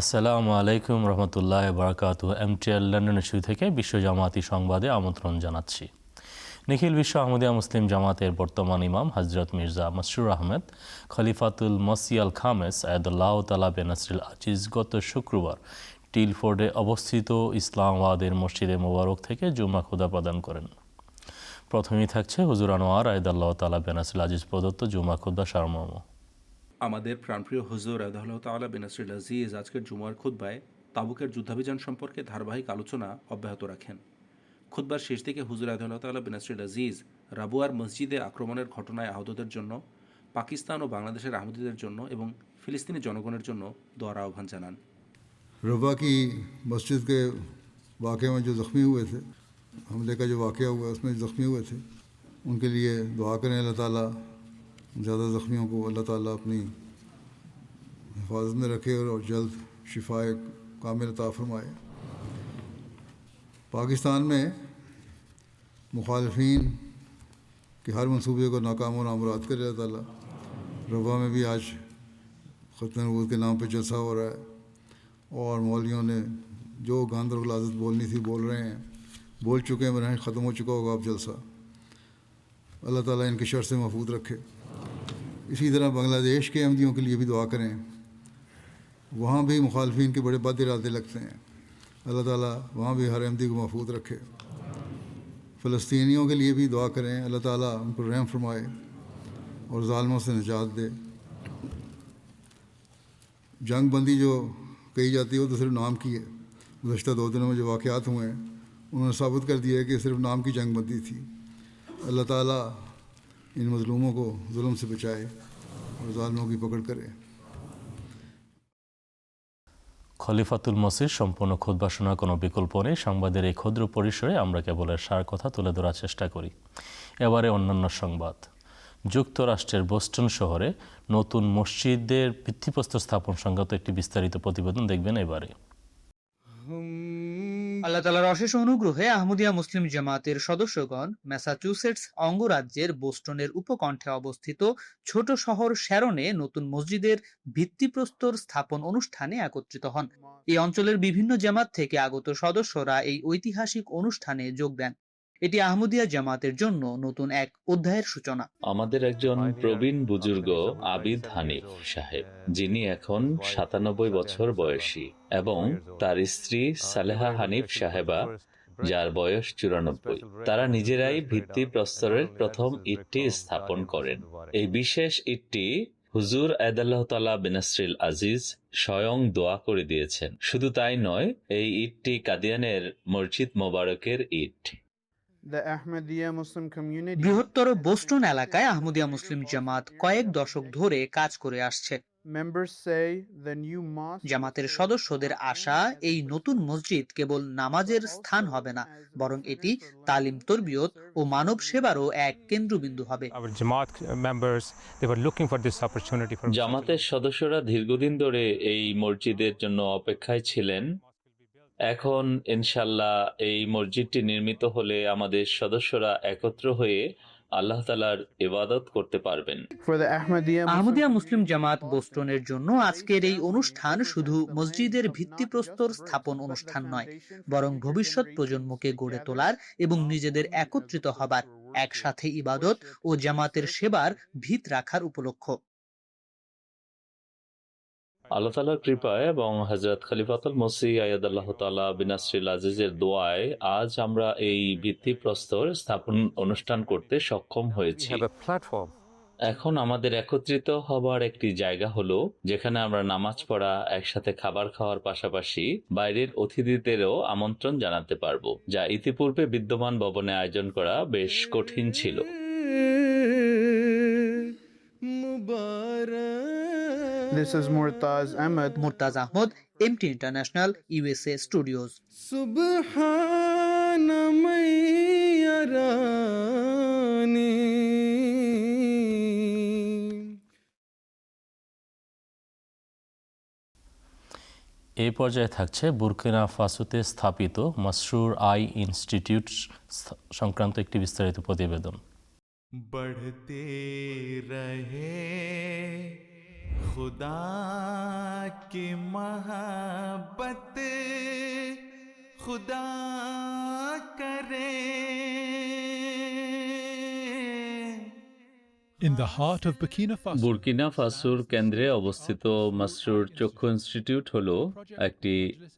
আসসালামু আলাইকুম রহমতুল্লাহ বারকাত MTL London issue থেকে বিশ্ব জামাতি সংবাদে আমন্ত্রণ জানাচ্ছি। নিখিল বিশ্ব আহমদিয়া মুসলিম জামাতের বর্তমান ইমাম হজরত মির্জা মসরুর আহমেদ, খলিফাতুল মসিয়াল খামেস আয়দুল্লাহ তালা বেনাসরিল আজিজ গত শুক্রবার টিলফোর্ডে অবস্থিত ইসলামাবাদের মসজিদে মোবারক থেকে জুম্মা খুদা প্রদান করেন। প্রথমেই থাকছে হুজুর আনোয়ার আয়দাল্লাহ তালা বেনাসরিল আজিজ প্রদত্ত জুম্মা খুদ্া সারমর্ম। আমাদের প্রাণপ্রিয় হুজুর আদাল্লাহ তালা বিনাসরুল আজিজ আজকের জুমার খুদ্বায় তাবুকের যুদ্ধাভিযান সম্পর্কে ধারাবাহিক আলোচনা অব্যাহত রাখেন খুদ্বার শেষ দিকে হুজুর আদাল্লাহ তালা বিনাসরুল আজিজ রাবুয়ার মসজিদে আক্রমণের ঘটনায় আহতদের জন্য পাকিস্তান ও বাংলাদেশের আহমদীদের জন্য এবং ফিলিস্তিনি জনগণের জন্য দোয়ার আহ্বান জানান रबा की मस्जिद के वाक़े में जो ज़ख्मी हुए थे हमले का जो वाक़ हुआ उसमें जो ज़ख्मी हुए थे उनके लिए दुआ करें अल्लाह ताला زیادہ زخمیوں کو اللہ تعالیٰ اپنی حفاظت میں رکھے اور جلد شفا کامل عطا فرمائے۔ پاکستان میں مخالفین کے ہر منصوبے کو ناکام و نامراد کرے اللہ تعالیٰ۔ ربا میں بھی آج ختم نبود کے نام پہ جلسہ ہو رہا ہے اور مولیوں نے جو گاند اور غلازت بولنی تھی بول رہے ہیں، بول چکے ہیں ختم ہو چکا ہوگا اب جلسہ۔ اللہ تعالیٰ ان کے شر سے محفوظ رکھے۔ اسی طرح بنگلہ دیش کے احمدیوں کے لیے بھی دعا کریں۔ وہاں بھی مخالفین کے بڑے بد ارادے لگتے ہیں۔ اللہ تعالیٰ وہاں بھی ہر احمدی کو محفوظ رکھے۔ فلسطینیوں کے لیے بھی دعا کریں۔ اللہ تعالیٰ ان پر رحم فرمائے اور ظالموں سے نجات دے۔ جنگ بندی جو کہی جاتی ہے وہ تو صرف نام کی ہے۔ گزشتہ دو دنوں میں جو واقعات ہوئے ہیں، انہوں نے ثابت کر دیا ہے کہ صرف نام کی جنگ بندی تھی۔ اللہ تعالیٰ ان مظلوموں کو ظلم سے بچائے اور ظالموں کی پکڑ کرے খলিফাতুল মসির সম্পূর্ণ খুদ্ শোনার কোনো বিকল্প নেই। সংবাদের এই ক্ষুদ্র পরিসরে আমরা কেবল সার কথা তুলে ধরার চেষ্টা করি। এবারে অন্যান্য সংবাদ। যুক্তরাষ্ট্রের বোস্টন শহরে নতুন মসজিদের ভিত্তিপ্রস্তর স্থাপন সংক্রান্ত একটি বিস্তারিত প্রতিবেদন দেখবেন এবারে। আল্লাহ তালার অশেষ অনুগ্রহে আহমদিয়া মুসলিম জামাতের সদস্যগণ ম্যাসাচুসেটস অঙ্গরাজ্যের বোস্টনের উপকণ্ঠে অবস্থিত ছোট শহর শ্যারনে নতুন মসজিদের ভিত্তিপ্রস্তর স্থাপন অনুষ্ঠানে একত্রিত হন। এই অঞ্চলের বিভিন্ন জামাত থেকে আগত সদস্যরা এই ঐতিহাসিক অনুষ্ঠানে যোগ দেন। এটি আহমদিয়া জামাতের জন্য নতুন এক অধ্যায়ের সূচনা। আমাদের একজন প্রবীণ বুজুর্গ আবিদ হানিফ সাহেব যিনি এখন সাতানব্বই বছর বয়সী এবং তার স্ত্রী সালেহা হানিফ সাহেবা যার বয়স চুরানব্বই। তারা নিজেরাই ভিত্তি প্রস্তরের প্রথম ইটটি স্থাপন করেন। এই বিশেষ ইটটি হুজুর আয়দাল্লাহ তালা বিনাসরিল আজিজ স্বয়ং দোয়া করে দিয়েছেন। শুধু তাই নয় এই ইটটি কাদিয়ানের মসজিদ মোবারকের ইট। বৃহত্তর বোস্টন এলাকায় আহমদিয়া মুসলিম জামাত কয়েক দশক ধরে কাজ করে আসছে। জামাতের সদস্যদের আশা এই নতুন মসজিদ কেবল নামাজের স্থান হবে না বরং এটি তালিম তরবিয়ত ও মানব সেবারও এক কেন্দ্রবিন্দু হবে। জামাতের সদস্যরা দীর্ঘদিন ধরে এই মসজিদের জন্য অপেক্ষায় ছিলেন। এখন ইনশাল্লাহ এই মসজিদটি নির্মিত হলে আমাদের সদস্যরা একত্র হয়ে আল্লাহ তালার ইবাদত করতে পারবেন। আহমদিয়া মুসলিম জামাত বোস্টনের জন্য আজকের এই অনুষ্ঠান শুধু মসজিদের ভিত্তিপ্রস্তর স্থাপন অনুষ্ঠান নয় বরং ভবিষ্যৎ প্রজন্মকে গড়ে তোলার এবং নিজেদের একত্রিত হবার একসাথে ইবাদত ও জামাতের সেবার ভিত রাখার উপলক্ষ। আল্লাহ তালার কৃপায় এবং হজরত খলিফাতুল মসি আয়াদাল্লাহ তালা বিনাসরিল আজিজের দোয়ায় আজ আমরা এই ভিত্তিপ্রস্তর স্থাপন অনুষ্ঠান করতে সক্ষম হয়েছি। এখন আমাদের একত্রিত হবার একটি জায়গা হলো যেখানে আমরা নামাজ পড়া একসাথে খাবার খাওয়ার পাশাপাশি বাইরের অতিথিদেরও আমন্ত্রণ জানাতে পারব যা ইতিপূর্বে বিদ্যমান ভবনে আয়োজন করা বেশ কঠিন ছিল। This is Murtaz Ahmed. Murtaz Ahmed, MT International, USA Studios. এ পর্যায়ে থাকছে বুরকিনা ফাসুতে স্থাপিত মাসরুর আই ইনস্টিটিউট সংক্রান্ত একটি বিস্তারিত প্রতিবেদন बढ़ते रहे خدا کی محبت خدا کرے বুরকিনা ফাসুর কেন্দ্রে অবস্থিত মাসরুর চক্ষু ইনস্টিটিউট হল একটি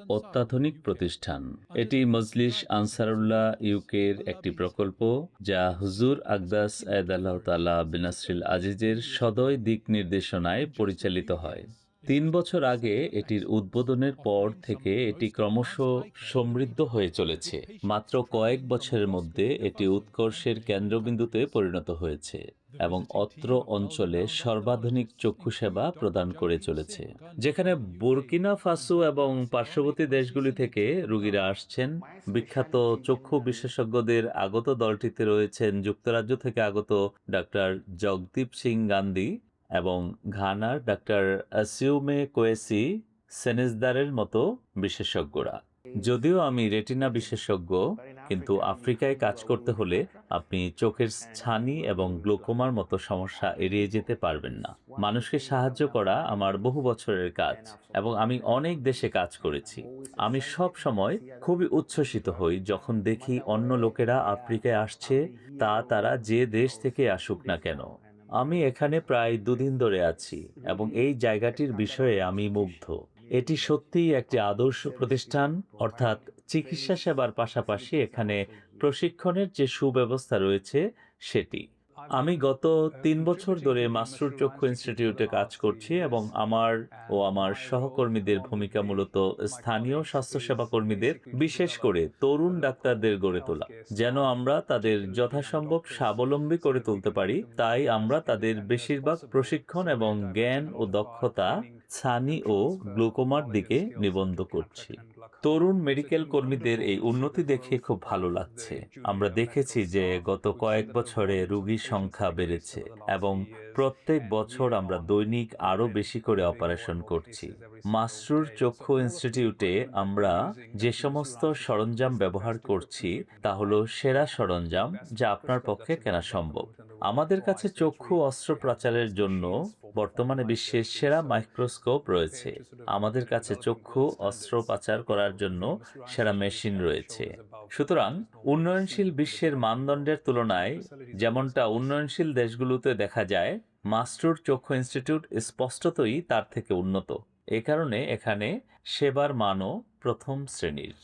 অত্যাধুনিক প্রতিষ্ঠান। এটি মজলিস আনসারুল্লাহ ইউকের একটি প্রকল্প যা হুজুর আকদাস আয়দাল্লাহ বিনাসরিল আজিজের সদয় দিক নির্দেশনায় পরিচালিত হয়। তিন বছর আগে এটির উদ্বোধনের পর থেকে এটি ক্রমশ সমৃদ্ধ হয়ে চলেছে। মাত্র কয়েক বছরের মধ্যে এটি উৎকর্ষের কেন্দ্রবিন্দুতে পরিণত হয়েছে। এবং অত্র অঞ্চলে সর্বাধুনিক চক্ষু সেবা প্রদান করে চলেছে। যেখানে বুরকিনা, ফাসো এবং পার্শ্ববর্তী দেশগুলি থেকে রুগীরা আসছেন। বিখ্যাত চক্ষু বিশেষজ্ঞদের আগত দলটিতে রয়েছেন যুক্তরাজ্য থেকে আগত ডাক্তার জগদীপ সিং গান্ধী এবং ঘানার ডাক্তার আসিউমে কোয়েসি, সেনেজদারের মতো বিশেষজ্ঞরা। যদিও আমি রেটিনা বিশেষজ্ঞ, কিন্তু আফ্রিকায় কাজ করতে হলে আপনি চোখের ছানি এবং গ্লোকোমার মতো সমস্যা এড়িয়ে যেতে পারবেন না। মানুষকে সাহায্য করা আমার বহু বছরের কাজ এবং আমি অনেক দেশে কাজ করেছি। আমি সব সময় খুবই উচ্ছ্বসিত হই যখন দেখি অন্য লোকেরা আফ্রিকায় আসছে, তা তারা যে দেশ থেকে আসুক না কেন। আমি এখানে প্রায় দুদিন ধরে আছি এবং এই জায়গাটির বিষয়ে আমি মুগ্ধ। এটি সত্যিই একটি আদর্শ প্রতিষ্ঠান, অর্থাৎ চিকিৎসা সেবার পাশাপাশি এখানে প্রশিক্ষণের যে সুব্যবস্থা রয়েছে, সেটি। আমি গত তিন বছর ধরে মাসরুর চক্ষু ইনস্টিটিউটে কাজ করছি এবং আমার ও আমার সহকর্মীদের ভূমিকা মূলত স্থানীয় স্বাস্থ্যসেবা কর্মীদের বিশেষ করে তরুণ ডাক্তারদের গড়ে তোলা। যেন আমরা তাদের যথাসম্ভব স্বাবলম্বী করে তুলতে পারি তাই আমরা তাদের বেশিরভাগ প্রশিক্ষণ এবং জ্ঞান ও দক্ষতা ছানি ও গ্লুকোমার দিকে নিবন্ধ করছি। তরুণ মেডিকেল কর্মীদের এই উন্নতি দেখে খুব ভালো লাগছে। আমরা দেখেছি যে গত কয়েক বছরে রুগীর সংখ্যা বেড়েছে এবং প্রত্যেক বছর আমরা দৈনিক আরও বেশি করে অপারেশন করছি। মাসরুর চক্ষু ইনস্টিটিউটে আমরা যে সমস্ত সরঞ্জাম ব্যবহার করছি তা হলো সেরা সরঞ্জাম যা আপনার পক্ষে কেনা সম্ভব। আমাদের কাছে চক্ষু অস্ত্রোপচারের জন্য বর্তমানে বিশ্বের সেরা মাইক্রোস্কোপ রয়েছে। আমাদের কাছে চক্ষু অস্ত্রোপচার করার জন্য সেরা মেশিন রয়েছে। সুতরাং উন্নয়নশীল বিশ্বের মানদণ্ডের তুলনায় যেমনটা উন্নয়নশীল দেশগুলোতে দেখা যায় মাস্টুর চক্ষু ইনস্টিটিউট স্পষ্টতই তার থেকে উন্নত। এ কারণে এখানে সেবার মানও প্রথম শ্রেণির।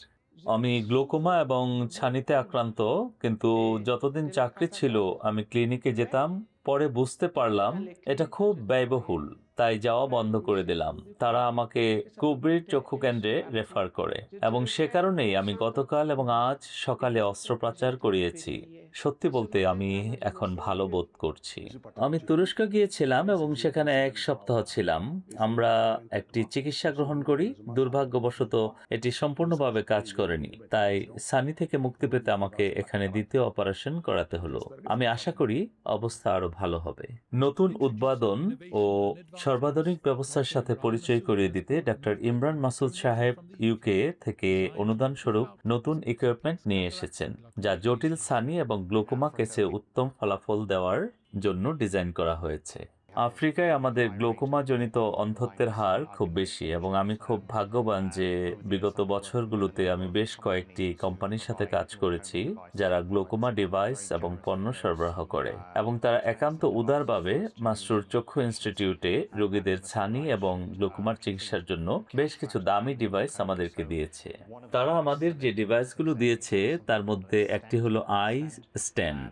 আমি গ্লোকোমা এবং ছানিতে আক্রান্ত, কিন্তু যতদিন চাকরি ছিল, আমি ক্লিনিকে যেতাম, পরে বুঝতে পারলাম এটা খুব ব্যয়বহুল। তাই যাওয়া বন্ধ করে দিলাম। তারা আমাকে কুবরির চক্ষু কেন্দ্রে রেফার করে এবং সে কারণেই আমি গতকাল এবং আজ সকালে অস্ত্রোপচার করিয়েছি। সত্যি বলতে আমি এখন ভালো বোধ করছি। আমি তুরস্ক গিয়েছিলাম এবং সেখানে এক সপ্তাহ ছিলাম। আমরা একটি চিকিৎসা গ্রহণ করি। দুর্ভাগ্যবশত এটি সম্পূর্ণভাবে কাজ করেনি। তাই সানি থেকে মুক্তি পেতে আমাকে এখানে দ্বিতীয় অপারেশন করাতে হলো। আমি আশা করি অবস্থা আরও ভালো হবে। নতুন উদ্বোধন ও সর্বাধুনিক ব্যবস্থার সাথে পরিচয় করিয়ে দিতে ডাক্তার ইমরান মাসুদ সাহেব ইউকে থেকে অনুদান স্বরূপ নতুন ইকুইপমেন্ট নিয়ে এসেছেন, যা জটিল সানি এবং গ্লোকোমা কেসে উত্তম ফলাফল দেওয়ার জন্য ডিজাইন করা হয়েছে। আফ্রিকায় আমাদের গ্লোকোমা জনিত অন্ধত্বের হার খুব বেশি এবং আমি খুব ভাগ্যবান যে বিগত বছরগুলোতে আমি বেশ কয়েকটি কোম্পানির সাথে কাজ করেছি যারা গ্লোকোমা ডিভাইস এবং পণ্য সরবরাহ করে এবং তারা একান্ত উদারভাবে মাস্টুর চক্ষু ইনস্টিটিউটে রোগীদের ছানি এবং গ্লোকোমার চিকিৎসার জন্য বেশ কিছু দামি ডিভাইস আমাদেরকে দিয়েছে। তারা আমাদের যে ডিভাইসগুলো দিয়েছে তার মধ্যে একটি হলো আই স্ট্যান্ড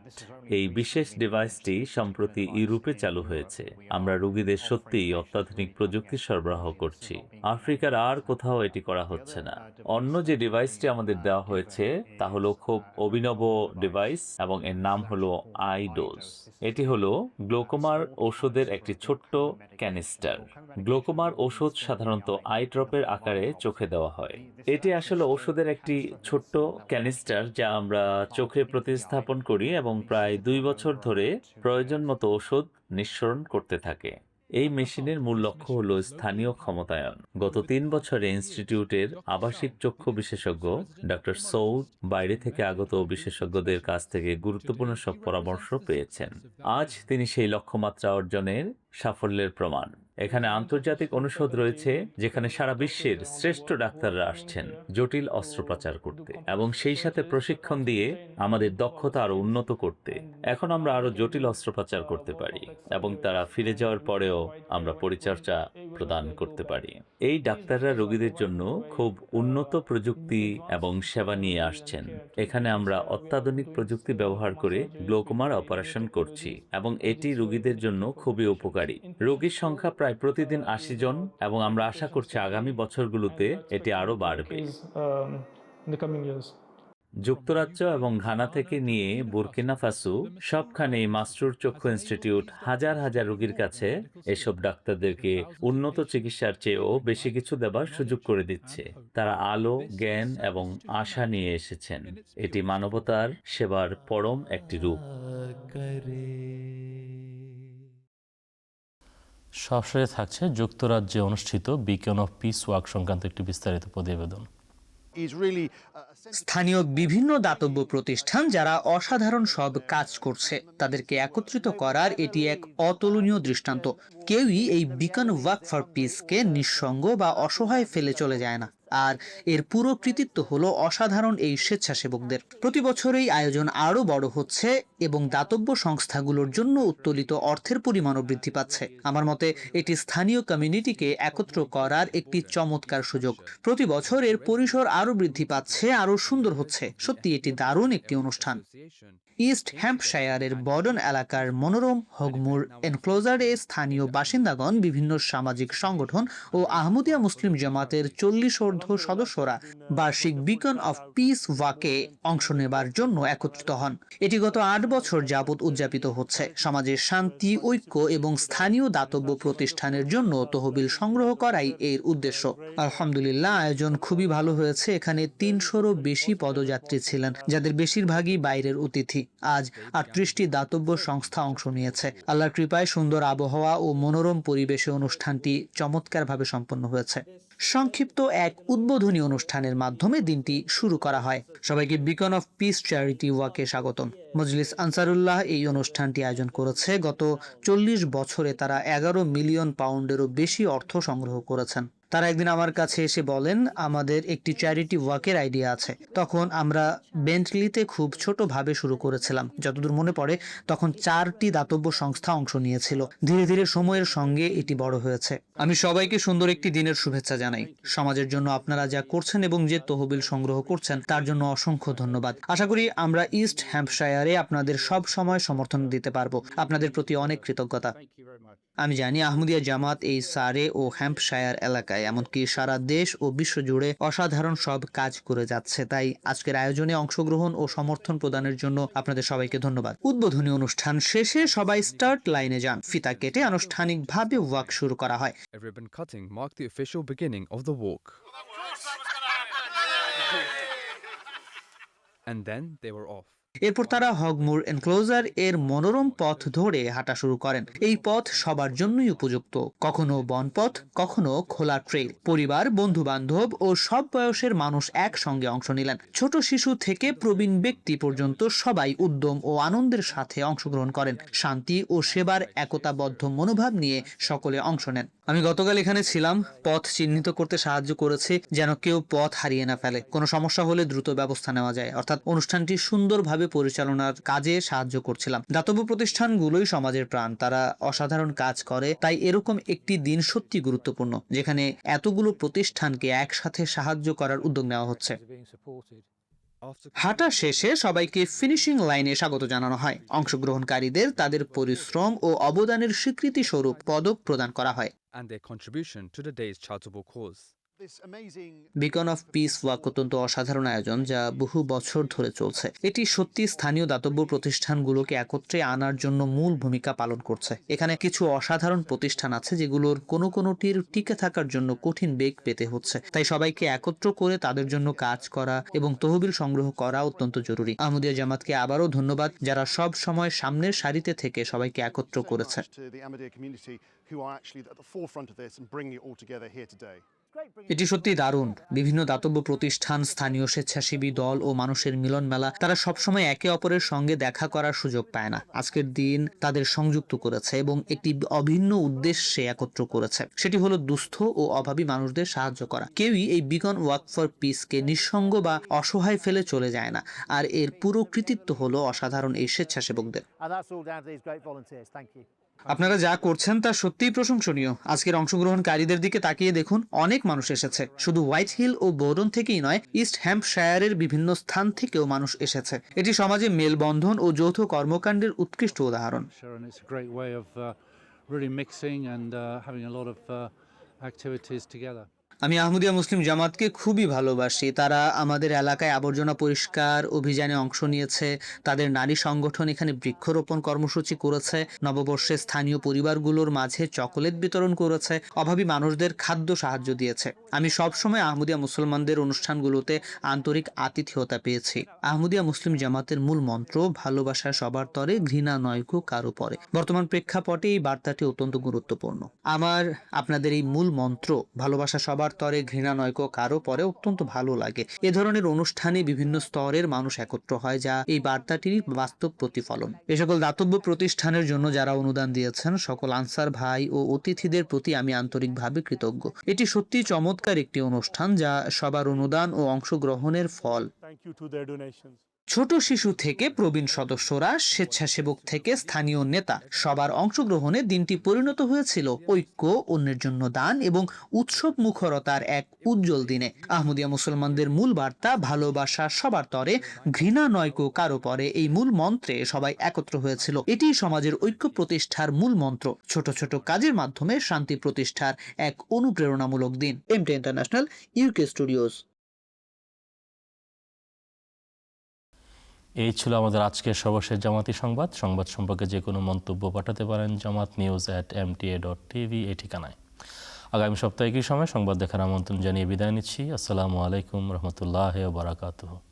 এই বিশেষ ডিভাইসটি সম্প্রতি ইউরোপে চালু হয়েছে। আমরা রোগীদের সত্যিই অত্যাধুনিক প্রযুক্তি সরবরাহ করছি। আফ্রিকার আর কোথাও এটি করা হচ্ছে না। অন্য যে ডিভাইসটি আমাদের দেওয়া হয়েছে, তা হলো খুব অভিনব ডিভাইস এবং এর নাম হলো আইডোজ এটি হলো গ্লোকোমার ওষুধের একটি ছোট্ট ক্যানিস্টার। গ্লোকোমার ওষুধ সাধারণত আই ড্রপের আকারে চোখে দেওয়া হয়। এটি আসলে ওষুধের একটি ছোট্ট ক্যানিস্টার যা আমরা চোখে প্রতিস্থাপন করি এবং প্রায় দুই বছর ধরে প্রয়োজন মতো ওষুধ নিঃসরণ করতে থাকে। এই মেশিনের মূল লক্ষ্য হল স্থানীয় ক্ষমতায়ন। গত তিন বছরে ইনস্টিটিউটের আবাসিক চক্ষু বিশেষজ্ঞ ডক্টর সৌদ বাইরে থেকে আগত বিশেষজ্ঞদের কাছ থেকে গুরুত্বপূর্ণ সব পরামর্শ পেয়েছেন। আজ তিনি সেই লক্ষ্যমাত্রা অর্জনের সাফল্যের প্রমাণ। এখানে আন্তর্জাতিক অনুষদ রয়েছে, যেখানে সারা বিশ্বের শ্রেষ্ঠ ডাক্তাররা আসছেন জটিল অস্ত্রোপচার করতে এবং সেই সাথে প্রশিক্ষণ দিয়ে আমাদের দক্ষতা আরও উন্নত করতে। এখন আমরা আরও জটিল অস্ত্রোপচার করতে পারি এবং তারা ফিরে যাওয়ার পরেও আমরা পরিচর্যা প্রদান করতে পারি। এই ডাক্তাররা রোগীদের জন্য খুব উন্নত প্রযুক্তি এবং সেবা নিয়ে আসছেন। এখানে আমরা অত্যাধুনিক প্রযুক্তি ব্যবহার করে গ্লোকোমার অপারেশন করছি এবং এটি রোগীদের জন্য খুবই উপকারী। রোগীর সংখ্যা প্রায় প্রতিদিন আশি জন এবং আমরা আশা করছি আগামী বছরগুলোতে এটি আরও বাড়বে। যুক্তরাজ্য এবং ঘানা থেকে নিয়ে বুরকিনা ফাসু সবখানে মাস্টুর চক্ষু ইনস্টিটিউট হাজার হাজার রোগীর কাছে এসব ডাক্তারদেরকে উন্নত চিকিৎসার চেয়েও বেশি কিছু দেবার সুযোগ করে দিচ্ছে। তারা আলো, জ্ঞান এবং আশা নিয়ে এসেছেন। এটি মানবতার সেবার পরম একটি রূপ। সবশেষে থাকছে যুক্তরাজ্যে অনুষ্ঠিত বিকেন অফ পিস ওয়াক সংক্রান্ত একটি বিস্তারিত প্রতিবেদন। স্থানীয় বিভিন্ন দাতব্য প্রতিষ্ঠান যারা অসাধারণ সব কাজ করছে তাদেরকে একত্রিত করার এটি এক অতুলনীয় দৃষ্টান্ত। কেউই এই বিকন ওয়াক ফর পিসকে নিঃসঙ্গ বা অসহায় ফেলে চলে যায় না। আর এর পুরো কৃতিত্ব হলো অসাধারণ এই স্বেচ্ছাসেবকদের। প্রতি বছর এই আয়োজন আরও বড় হচ্ছে এবং দাতব্য সংস্থাগুলোর জন্য উত্তোলিত অর্থের পরিমাণও বৃদ্ধি পাচ্ছে। আমার মতে, এটি স্থানীয় কমিউনিটিকে একত্র করার একটি চমৎকার সুযোগ। প্রতি বছর এর পরিসর আরও বৃদ্ধি পাচ্ছে, আরও সুন্দর হচ্ছে। সত্যি এটি দারুণ একটি অনুষ্ঠান। ইস্ট হ্যাম্পশায়ারের বর্ডন এলাকার মনোরম হগমুর এনক্লোজারে স্থানীয় বাসিন্দাগণ, বিভিন্ন সামাজিক সংগঠন ও আহমদিয়া মুসলিম জামাতের চল্লিশ অর্ধ সদস্যরা বার্ষিক বিকন অফ পিস ওয়াকে অংশ নেবার জন্য একত্রিত হন। এটি গত আট বছর যাবৎ উদযাপিত হচ্ছে। সমাজের শান্তি, ঐক্য এবং স্থানীয় দাতব্য প্রতিষ্ঠানের জন্য তহবিল সংগ্রহ করাই এর উদ্দেশ্য। আলহামদুলিল্লাহ, আয়োজন খুবই ভালো হয়েছে। এখানে তিনশোরও বেশি পদযাত্রী ছিলেন, যাদের বেশিরভাগই বাইরের অতিথি। আজ আটত্রিশটি দাতব্য সংস্থা অংশ নিয়েছে। আল্লাহর কৃপায় সুন্দর আবহাওয়া ও মনোরম পরিবেশে অনুষ্ঠানটি চমৎকারভাবে সম্পন্ন হয়েছে। সংক্ষিপ্ত এক উদ্বোধনী অনুষ্ঠানের মাধ্যমে দিনটি শুরু করা হয়। সবাইকে বিকন অফ পিস চ্যারিটি ওয়াকে স্বাগতম। মজলিস আনসারুল্লাহ এই অনুষ্ঠানটি আয়োজন করেছে। গত চল্লিশ বছরে তারা এগারো মিলিয়ন পাউন্ডেরও বেশি অর্থ সংগ্রহ করেছেন। তারা একদিন আমার কাছে এসে বলেন, আমাদের একটি চ্যারিটি ওয়াকের আইডিয়া আছে। তখন আমরা বেন্টলিতে খুব ছোটভাবে শুরু করেছিলাম। যতদূর মনে পড়ে, তখন চারটি দাতব্য সংস্থা অংশ নিয়েছিল। ধীরে ধীরে সময়ের সঙ্গে এটি বড় হয়েছে। আমি সবাইকে সুন্দর একটি দিনের শুভেচ্ছা জানাই। সমাজের জন্য আপনারা যা করছেন এবং যে তহবিল সংগ্রহ করছেন, তার জন্য অসংখ্য ধন্যবাদ। আশা করি আমরা ইস্ট হ্যাম্পশায়ারে আপনাদের সব সময় সমর্থন দিতে পারব। আপনাদের প্রতি অনেক কৃতজ্ঞতা। আমি জানি আহমদিয়া জামাত এই সারে ও হ্যাম্পশায়ার এলাকায়, এমনকি সারা দেশ ও বিশ্ব জুড়ে অসাধারণ সব কাজ করে যাচ্ছে তাই আজকের আয়োজনে অংশগ্রহণ ও সমর্থন প্রদানের জন্য আপনাদের সবাইকে ধন্যবাদ উদ্বোধনী অনুষ্ঠান শেষে সবাই স্টার্ট লাইনে যান ফিতা কেটে আনুষ্ঠানিকভাবে ওয়াক শুরু করা হয়. And then they were off. এরপর তারা হগমুর এনক্লোজার এর মনোরম পথ ধরে হাঁটা শুরু করেন। এই পথ সবার জন্যই উপযুক্ত। কখনো বনপথ কখনো খোলা ট্রেল। পরিবার বন্ধু বান্ধব ও সব বয়সের মানুষ একসঙ্গে অংশ নিলেন। ছোট শিশু থেকে প্রবীণ ব্যক্তি পর্যন্ত সবাই উদ্যম ও আনন্দের সাথে অংশগ্রহণ করেন। শান্তি ও সেবার একতাবদ্ধ মনোভাব নিয়ে সকলে অংশ নেন। আমি গতকাল এখানে ছিলাম। পথ চিহ্নিত করতে সাহায্য করেছে যেন কেউ পথ হারিয়ে না ফেলে। কোনো সমস্যা হলে দ্রুত ব্যবস্থা নেওয়া যায়। অর্থাৎ অনুষ্ঠানটি সুন্দরভাবে পরিচালনার কাজে সাহায্য করছিলাম। দাতব্য প্রতিষ্ঠানগুলোই সমাজের প্রাণ। তারা অসাধারণ কাজ করে। তাই এরকম একটি দিন সত্যি গুরুত্বপূর্ণ, যেখানে এতগুলো প্রতিষ্ঠানকে একসাথে সাহায্য করার উদ্যোগ নেওয়া হচ্ছে। হাঁটা শেষে সবাইকে ফিনিশিং লাইনে স্বাগত জানানো হয় অংশগ্রহণকারীদের তাদের পরিশ্রম ও অবদানের স্বীকৃতি স্বরূপ পদক প্রদান করা হয় and their contribution to the charitable cause. Beacon of Peace Walk অত্যন্ত অসাধারণ আয়োজন যা বহু বছর ধরে চলছে। এটি সত্যি স্থানীয় দাতব্য প্রতিষ্ঠানগুলোকে একত্রে আনার জন্য মূল ভূমিকা পালন করছে। এখানে কিছু অসাধারণ প্রতিষ্ঠান আছে যেগুলোর কোনো কোনোটির টিকে থাকার জন্য কঠিন বেগ পেতে হচ্ছে। তাই সবাইকে একত্র করে তাদের জন্য কাজ করা এবং তহবিল সংগ্রহ করা অত্যন্ত জরুরি। আহমদিয়া জামাতকে আবারও ধন্যবাদ যারা সব সময় সামনের সারিতে থেকে সবাইকে একত্র করেছে। এটি সত্যি দারুণ। বিভিন্ন দাতব্য প্রতিষ্ঠান, স্থানীয় স্বেচ্ছাসেবী দল ও মানুষের মিলন মেলা তারা সবসময় একে অপরের সঙ্গে দেখা করার সুযোগ পায় না। আজকের দিন তাদের সংযুক্ত করেছে এবং একটি অভিন্ন উদ্দেশ্যে একত্র করেছে। সেটি হলো দুস্থ ও অভাবী মানুষদের সাহায্য করা। কেউই এই বিগন ওয়ার্ক ফর পিসকে নিঃসঙ্গ বা অসহায় ফেলে চলে যায় না। আর এর পুরো কৃতিত্ব হলো অসাধারণ এই স্বেচ্ছাসেবকদের। আপনারা যা করছেন তা সত্যিই প্রশংসনীয়। আজকের অংশগ্রহণকারীদের দিকে তাকিয়ে দেখুন অনেক মানুষ এসেছে। শুধু হোয়াইট হিল ও বোরন থেকেই নয় ইস্ট হ্যাম্পশায়ারের বিভিন্ন স্থান থেকেও মানুষ এসেছে। এটি সমাজে মেলবন্ধন ও যৌথ কর্মকাণ্ডের উৎকৃষ্ট উদাহরণ। Uh, really mixing and uh, having a lot of uh, activities together. আমি আহমদিয়া মুসলিম জামাতকে খুবই ভালোবাসি। তারা আমাদের এলাকায় আবর্জনা পরিষ্কার অভিযানে অংশ নিয়েছে। তাদের নারী সংগঠন এখানে বৃক্ষরোপণ কর্মসূচি করেছে। নববর্ষে স্থানীয় পরিবারগুলোর মাঝে চকোলেট বিতরণ করেছে। অভাবী মানুষদের খাদ্য সাহায্য দিয়েছে। আমি সবসময় আহমদিয়া মুসলমানদের অনুষ্ঠানগুলোতে আন্তরিক আতিথেয়তা পেয়েছি। আহমদিয়া মুসলিম জামাতের মূল মন্ত্র, ভালোবাসা সবার তরে, ঘৃণা নয়কো কারও পরে। বর্তমান প্রেক্ষাপটে এই বার্তাটি অত্যন্ত গুরুত্বপূর্ণ। আমার আপনাদের এই মূল মন্ত্র, ভালোবাসা সবার তরে ঘৃণা নয়কো কারও পরে অত্যন্ত ভালো লাগে। এ ধরনের অনুষ্ঠানে বিভিন্ন স্তরের মানুষ একত্র হয়, যা এই বার্তাটির বাস্তব প্রতিফলন। এ সকল দাতব্য প্রতিষ্ঠানের জন্য যারা অনুদান দিয়েছেন, সকল আনসার ভাই ও অতিথিদের প্রতি আমি আন্তরিকভাবে কৃতজ্ঞ। এটি সত্যি চমৎকার একটি অনুষ্ঠান, যা সবার অনুদান ও অংশগ্রহণের ফল। ছোট শিশু থেকে প্রবীণ সদস্যরা স্বেচ্ছাসেবক থেকে স্থানীয় নেতা সবার অংশগ্রহণে দিনটি পরিণত হয়েছিল। ঐক্য, অন্যের জন্য দান এবং উৎসব মুখরতার এক উজ্জ্বল দিনে। আহমদিয়া মুসলমানদের মূল বার্তা, ভালোবাসা সবার তরে, ঘৃণা নয়কো কারও পরে, এই মূল মন্ত্রে সবাই একত্র হয়েছিল। এটি সমাজের ঐক্য প্রতিষ্ঠার মূল মন্ত্র। ছোট ছোট কাজের মাধ্যমে শান্তি প্রতিষ্ঠার এক অনুপ্রেরণামূলক দিন। এমটি ইন্টারন্যাশনাল ইউকে স্টুডিওস এই ছিল আমাদের আজকের সর্বশেষ জামাতি সংবাদ। সংবাদ সম্পর্কে যে কোনো মন্তব্য পাঠাতে পারেন Jamaat news at M T A dot TV এই ঠিকানায়। আগামী সপ্তাহে একই সময় সংবাদ দেখার আমন্ত্রণ জানিয়ে বিদায় নিচ্ছি। আসসালামু আলাইকুম, রহমতুল্লাহ বারাকাতুহ।